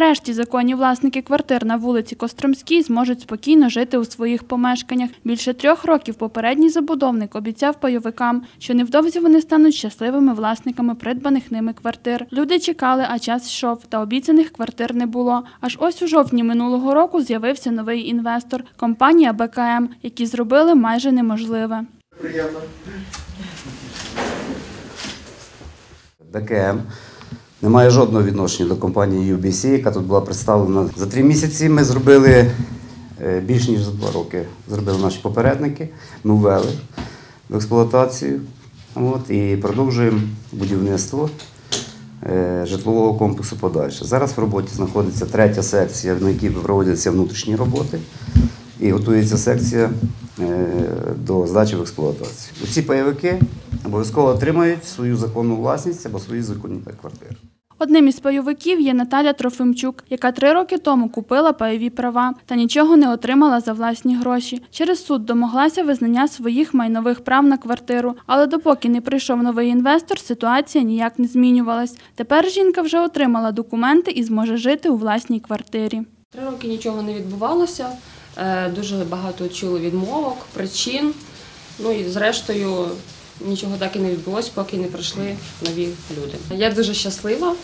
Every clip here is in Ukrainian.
Нарешті законні власники квартир на вулиці Костромській зможуть спокійно жити у своїх помешканнях. Більше трьох років попередній забудовник обіцяв пайовикам, що невдовзі вони стануть щасливими власниками придбаних ними квартир. Люди чекали, а час йшов, та обіцяних квартир не було. Аж ось у жовтні минулого року з'явився новий інвестор компанія БКМ, які зробили майже неможливе. Приємно. БКМ не має жодного відношення до компанії UBC, яка тут була представлена. За три місяці ми зробили е, більш ніж за два роки. Зробили наші попередники, ми ввели в експлуатацію от, і продовжуємо будівництво е, житлового комплексу подальше. Зараз в роботі знаходиться третя секція, на якій проводяться внутрішні роботи, і готується секція е, до здачі в експлуатацію. Усі пайовики обов'язково отримають свою законну власність або свої законні квартири. Одним із пайовиків є Наталя Трофимчук, яка три роки тому купила пайові права та нічого не отримала за власні гроші. Через суд домоглася визнання своїх майнових прав на квартиру, але допоки не прийшов новий інвестор, ситуація ніяк не змінювалась. Тепер жінка вже отримала документи і зможе жити у власній квартирі. Три роки нічого не відбувалося. е, Дуже багато чули відмовок, причин. Ну і зрештою нічого так і не відбулося, поки не прийшли нові люди. Я дуже щаслива.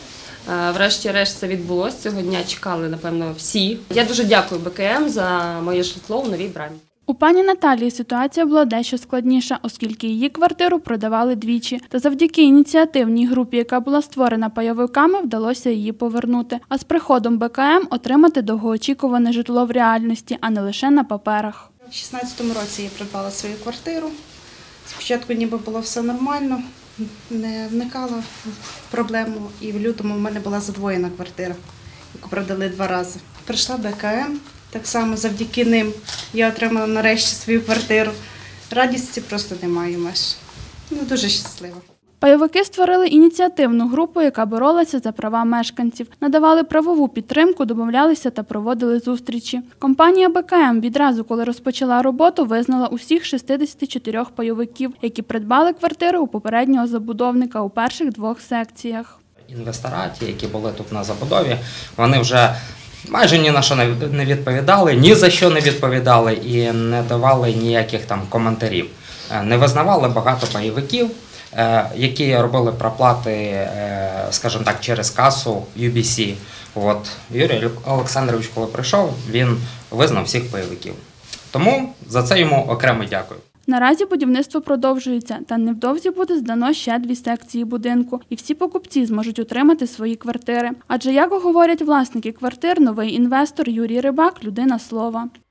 Е, Врешті-решт це відбулося. Цього дня чекали, напевно, всі. Я дуже дякую БКМ за моє житло у новій брамі. У пані Наталії ситуація була дещо складніша, оскільки її квартиру продавали двічі. Та завдяки ініціативній групі, яка була створена пайовиками, вдалося її повернути. А з приходом БКМ отримати довгоочікуване житло в реальності, а не лише на паперах. У 16-му році я придбала свою квартиру. Спочатку ніби було все нормально, не вникала в проблему. І в лютому в мене була задвоєна квартира, яку продали два рази. Прийшла БКМ, так само завдяки ним я отримала нарешті свою квартиру. Радісті просто немає меж. Ну, дуже щаслива. Пайовики створили ініціативну групу, яка боролася за права мешканців, надавали правову підтримку, домовлялися та проводили зустрічі. Компанія БКМ відразу, коли розпочала роботу, визнала усіх 64 пайовиків, які придбали квартири у попереднього забудовника у перших двох секціях. інвестора, ті, які були тут на забудові, вони вже майже ні на що не відповідали, ні за що не відповідали і не давали ніяких там коментарів. Е, Не визнавали багато пайовиків, які робили проплати, е, скажімо так, через касу UBC. От Юрій Олександрович, коли прийшов, він визнав всіх пайовиків. Тому за це йому окремо дякую. Наразі будівництво продовжується, та невдовзі буде здано ще дві секції будинку, і всі покупці зможуть отримати свої квартири. Адже, як говорять власники квартир, новий інвестор Юрій Рибак людина слова.